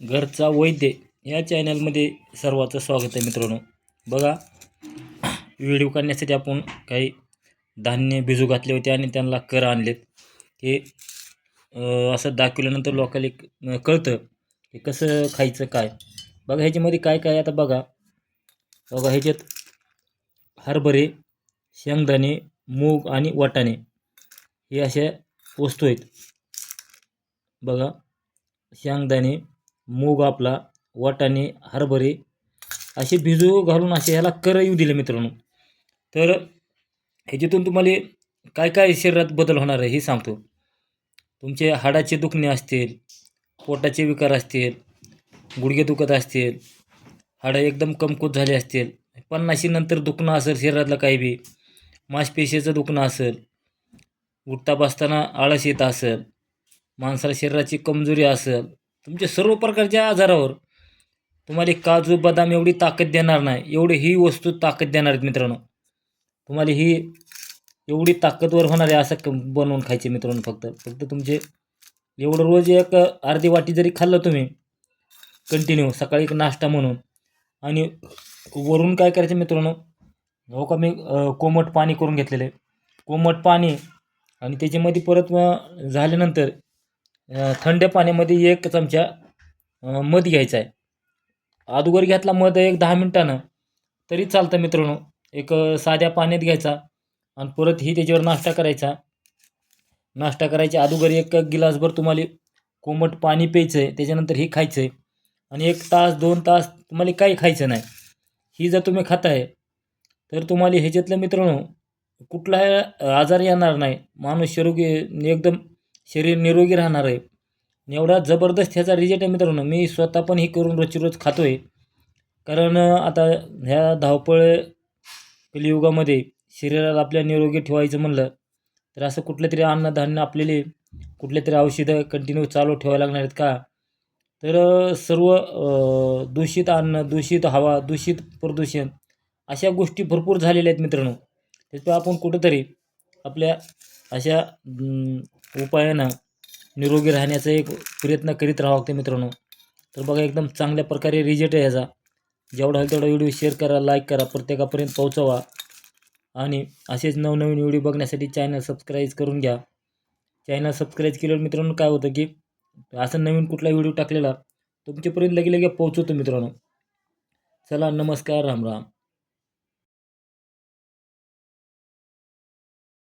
घरचा वैद्य या चॅनलमध्ये सर्वाचं स्वागत आहे मित्रांनो. बघा व्हिडिओ काढण्यासाठी आपण काही धान्य भिजू घातले होते आणि त्यांना कर आणलेत. हे असं दाखवल्यानंतर लोकांना एक, कळतं की कसं खायचं काय. बघा ह्याच्यामध्ये काय काय आता बघा. बघा ह्याच्यात हरभरे शेंगदाणे मूग आणि वाटाणे हे अशा वस्तू आहेत. बघा शेंगदाणे मूग आपला वाटाणे हरभरे असे भिजू घालून असे ह्याला कर येऊ दिले मित्रांनो. तर ह्याच्यातून तुम्हाला काय काय शरीरात बदल होणार आहे हे सांगतो. तुमचे हाडाचे दुखणे असतील पोटाचे विकार असतील गुडघे दुखत असतील हाडं एकदम कमकुत झाले असतील पन्नाशीनंतर दुखणं असेल शरीरातलं काही बी मांसपेशीचं दुखणं असेल उठता बसताना आळस येत असेल माणसाला शरीराची कमजोरी असेल तुमच्या सर्व प्रकारच्या आजारावर तुम्हाला काजू बदाम एवढी ताकद देणार नाही. एवढी ही वस्तू ताकद देणार आहेत मित्रांनो. तुम्हाला ही एवढी ताकदवर होणार आहे असं बनवून खायचे मित्रांनो फक्त. फक्त तुमचे एवढं रोज एक अर्धी वाटी जरी खाल्लं तुम्ही कंटिन्यू सकाळी एक नाश्ता म्हणून. आणि वरून काय करायचं मित्रांनो? हो का मी कोमट पाणी करून घेतलेलं आहे. कोमट पाणी आणि त्याच्यामध्ये परत झाल्यानंतर थंड पाण्यामध्ये एक चमचा मध घ्यायचा आहे. अगोदर घेतला मध एक दहा मिनटानं तरी चालतं मित्रांनो. एक साध्या पाण्यात घ्यायचा आणि परत ही त्याच्यावर नाश्ता करायचा. नाश्ता करायच्या अगोदर एक गिलासभर तुम्हाला कोमट पाणी प्यायचं आहे. त्याच्यानंतर ही खायचं आहे आणि एक तास दोन तास तुम्हाला काही खायचं नाही. ही जर तुम्ही खाताय तर तुम्हाला ह्याच्यातलं मित्रांनो कुठलाही आजार येणार नाही. माणूस निरोगी एकदम शरीर निरोगी राहणार आहे. एवढा जबरदस्त ह्याचा रिजेट आहे मित्रांनो. मी स्वतः पण हे करून रोजची रोज खातो आहे कारण आता ह्या धावपळ कलियुगामध्ये शरीराला आपल्या निरोगी ठेवायचं म्हणलं तर असं कुठलं तरी अन्नधान्य आपल्याला कुठले तरी औषधं कंटिन्यू चालू ठेवायला लागणार आहेत का? तर सर्व दूषित अन्न दूषित हवा दूषित प्रदूषण अशा गोष्टी भरपूर झालेल्या आहेत मित्रांनो. त्याच्यामुळे आपण कुठंतरी आपल्या अशा उपायानं निरोगी राहण्याचा एक प्रयत्न करीत राहावं लागते मित्रांनो. तर बघा एकदम चांगल्या प्रकारे रिजल्ट आहे याचा जेवढा होईल तेवढा व्हिडिओ शेअर करा लाईक करा प्रत्येकापर्यंत पोहोचवा. आणि असेच नवनवीन व्हिडिओ बघण्यासाठी चॅनल सबस्क्राईब करून घ्या. चॅनल सबस्क्राईब केल्यावर मित्रांनो काय होतं की असं नवीन कुठला व्हिडिओ टाकलेला तुमच्यापर्यंत लगे लगे पोहोचवतो मित्रांनो. चला नमस्कार राम राम.